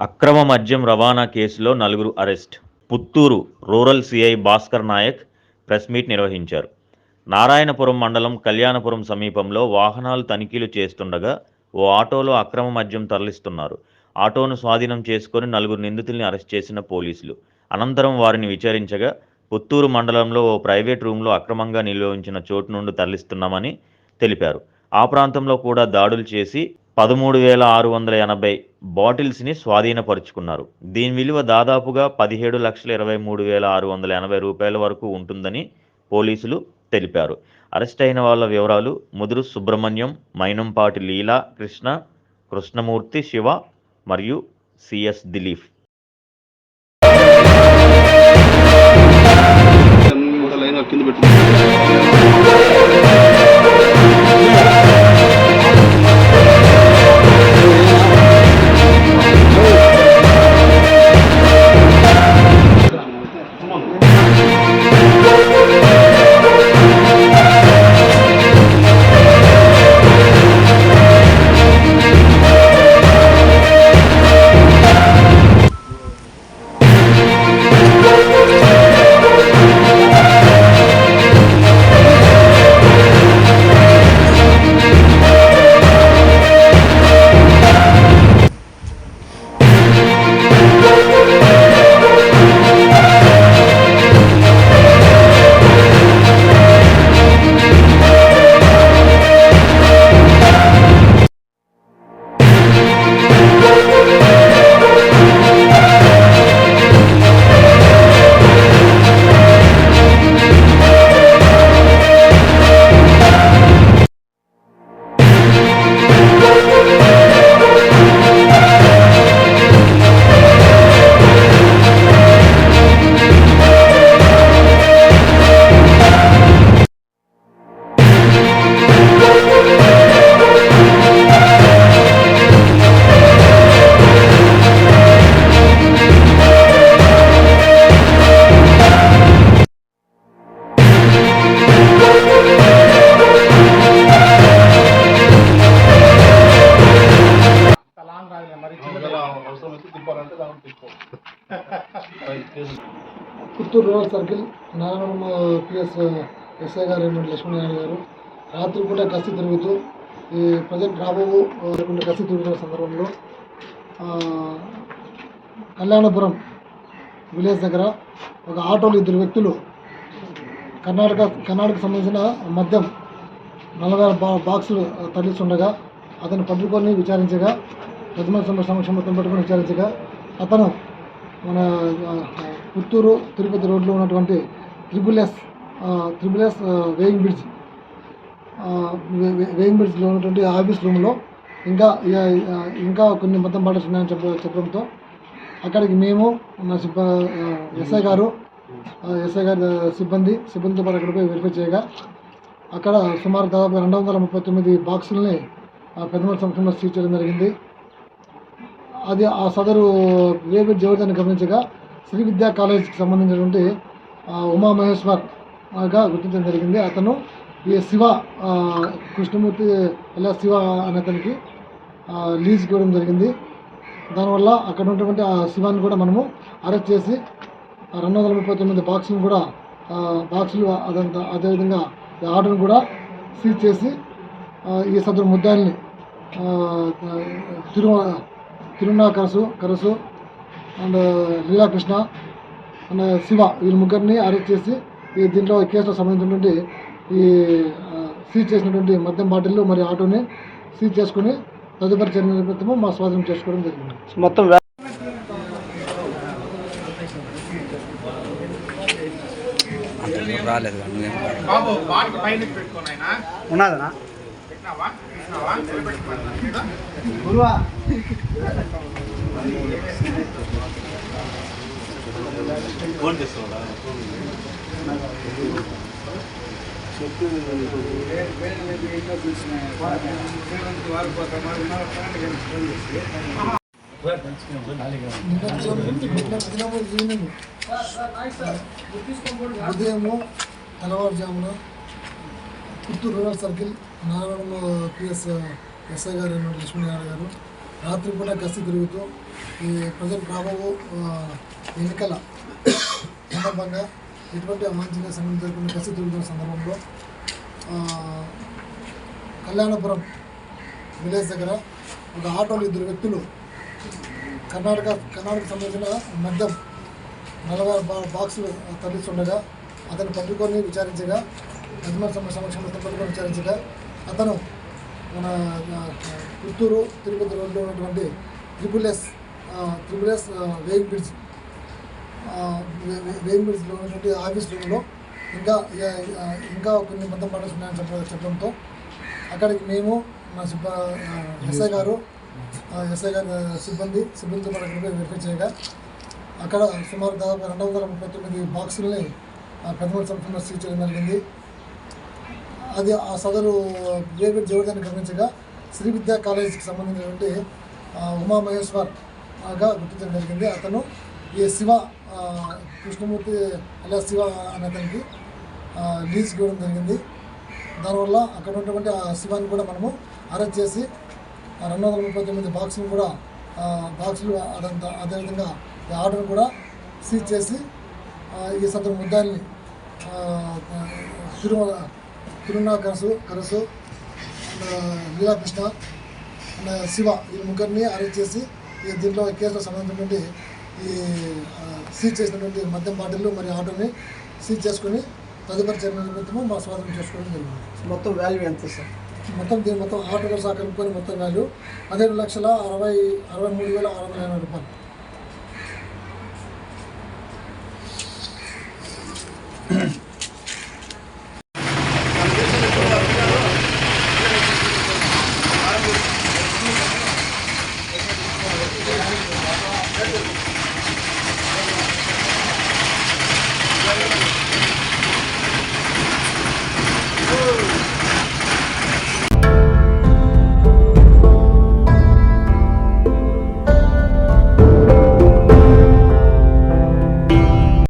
అక్రమ మద్యం రవాణా కేసులో నలుగురు arrest. Puttur rural CI Bhaskar Naik press meet నిర్వహించారు. నారాయణపురం మండలం కళ్యాణపురం సమీపంలో వాహనాలు తనిఖీలు చేస్తుండగా ఓ ఆటోలో అక్రమ మద్యం తరలిస్తున్నారు. ఆటోను స్వాధీనం చేసుకుని నలుగురు నిందితుల్ని అరెస్ట్ చేసిన పోలీసులు. అనంతరం వారిని విచారించగా పుత్తూరు మండలంలో ఓ ప్రైవేట్ రూమ్లో అక్రమంగా నిల్వ ఉంచిన చోటు నుండి తరలిస్తున్నామని తెలిపారు. ఆ ప్రాంతంలో కూడా దాడులు చేసి పదమూడు వేల ఆరు వందల ఎనభై బాటిల్స్ని స్వాధీనపరుచుకున్నారు. దీని విలువ దాదాపుగా పదిహేడు లక్షల ఇరవై మూడు వేల ఆరు వందల ఎనభై రూపాయల వరకు ఉంటుందని పోలీసులు తెలిపారు. అరెస్ట్ అయిన వాళ్ళ వివరాలు ముదురు సుబ్రహ్మణ్యం మైనంపాటి లీలా కృష్ణ కృష్ణమూర్తి శివ మరియు CS Dilip. తిప్పాలంటే Puttur rural circle Narayana PS SI గారు అయిన లక్ష్మీనారాయణ గారు. రాత్రిపూట కసి గస్తీ తిరుగుతూ ఈ ప్రజెంట్ రాబోవు గస్తీ తిరుగుతున్న సందర్భంలో కళ్యాణపురం విలేజ్ దగ్గర ఒక ఆటోలో ఇద్దరు వ్యక్తులు కర్ణాటక కర్ణాటకకు సంబంధించిన మద్యం నలభై బా బాక్సులు తరలిస్తుండగా అతను పట్టుకొని విచారించగా ప్రతిమ సమక్షంలో పట్టుకుని విచారించగా అతను మన పుత్తూరు తిరుపతి రోడ్లో ఉన్నటువంటి triple S triple S weighing bridge weighing బ్రిడ్జ్లో ఉన్నటువంటి ఆఫీస్ రూమ్లో ఇంకా ఇంకా కొన్ని మొత్తం బాటలు ఉన్నాయని చెప్ప చెప్పడంతో అక్కడికి మేము నా సిబ్బ ఎస్ఐ గారు ఎస్ఐ గారి సిబ్బంది సిబ్బందితో పాటు అక్కడ పోయి వెరిఫై చేయగా అక్కడ సుమారు దాదాపు రెండు వందల ముప్పై తొమ్మిది బాక్సుల్ని పెద్దమల సంక్షంలో సీజ్ చేయడం జరిగింది. అది ఆ సదరు వేబెడ్ జరుగుతుందని గమనించగా శ్రీ విద్యా కాలేజ్కి సంబంధించినటువంటి ఆ, ఉమా మహేశ్వర్గా గుర్తించడం జరిగింది. అతను ఈ శివ కృష్ణమూర్తి ఇలా శివ అనే అతనికి లీజ్ ఇవ్వడం జరిగింది. దానివల్ల అక్కడ ఉన్నటువంటి ఆ శివాన్ని కూడా మనము అరెస్ట్ చేసి రెండు వందల ముప్పై తొమ్మిది బాక్సులు కూడా బాక్సులు అదంతా అదేవిధంగా ఈ ఆర్డర్ని కూడా సీజ్ చేసి ఈ సదరు ముద్దాయిల్ని తిరుమల తిరు తిరుమల కరసు కరసు అండ్ లీలాకృష్ణ అండ్ శివ వీళ్ళ ముగ్గురిని అరెస్ట్ చేసి ఈ దీంట్లో కేసులో సంబంధించినటువంటి ఈ సీజ్ చేసినటువంటి మద్యం బాటిల్ మరియు ఆటోని సీజ్ చేసుకుని తదుపరి చర్య నిమిత్తము మా స్వాధీనం చేసుకోవడం జరిగింది. మొత్తం రాలేదు ఉన్నదనా పెట్టినావా తీసినావా పెట్టుకోవాలి ఉదయము తెల్లవారుజామున Puttur rural circle Narayana PS SI గారు అయిన లక్ష్మీనారాయణ గారు. రాత్రిపూట గస్తీ తిరుగుతూ ఈ ప్రజలు రాబో ఎన్నికల సందర్భంగా ఎటువంటి అవాంఛనీయ సంఘం జరుగుతున్న గస్తీ తిరుగుతున్న సందర్భంలో కళ్యాణపురం విలేజ్ దగ్గర ఒక ఆటోలో ఇద్దరు వ్యక్తులు కర్ణాటక కర్ణాటక సంబంధించిన మద్యం నలభై బాక్సులు తరలిస్తుండగా అతను పట్టుకొని విచారించగా యజమాని సమ సమక్షంలో పట్టుకొని విచారించగా అతను మన పుత్తూరు తిరుపతి రోడ్లో ఉన్నటువంటి triple S triple S weighing bridge weighing బ్రిడ్జ్లో ఉన్నటువంటి ఆఫీస్ రూమ్లో ఇంకా ఇంకా కొన్ని మొత్తం బాటల్స్ ఉన్నాయని చెప్ప చెప్పడంతో అక్కడికి మేము మా సిబ్బ ఎస్ఐ గారు ఎస్ఐ గారి సిబ్బంది సిబ్బందితో పాటు అక్కడ పోయి వెరిఫై చేయగా అక్కడ సుమారు దాదాపు రెండు వందల ముప్పై తొమ్మిది బాక్సులని పెద్దమూడి సంస్థలో సీజ్ చేయడం జరిగింది. అది ఆ సదరు వివేక్ జోర్దాన్ని గమనించగా శ్రీ విద్యా కాలేజీకి సంబంధించినటువంటి ఆ, ఉమా మహేశ్వర్గా గుర్తించడం జరిగింది. అతను ఈ శివ కృష్ణమూర్తి అలా శివ అనే అతనికి లీజ్ ఇవ్వడం జరిగింది. దానివల్ల అక్కడ ఉన్నటువంటి ఆ శివాన్ని కూడా మనము అరెస్ట్ చేసి రెండు వందల ముప్పై తొమ్మిది బాక్సులు కూడా బాక్సులు అదంతా అదేవిధంగా ఈ ఆర్డర్ని కూడా సీజ్ చేసి ఈ సదరు ముద్దాల్ని తిరుమల తిరుమల కరసు కరసు అండ్ శివ ఈ ముగ్గురిని అరెస్ట్ చేసి ఈ దీంట్లో కేసులో సంబంధించినటువంటి ఈ సీజ్ చేసినటువంటి మద్యం బాటిల్లు మరియు ఆటోని సీజ్ చేసుకొని తదుపరి చర్యల నిమిత్తము మా స్వాధీనం చేసుకోవడం జరిగింది. మొత్తం వాల్యూ ఎంత సార్? మొత్తం దీని మొత్తం ఆటో సహా కలుపుకొని మొత్తం వాల్యూ పదిహేడు లక్షల అరవై అరవై మూడు వేల వందల ఎనభై రూపాయలు.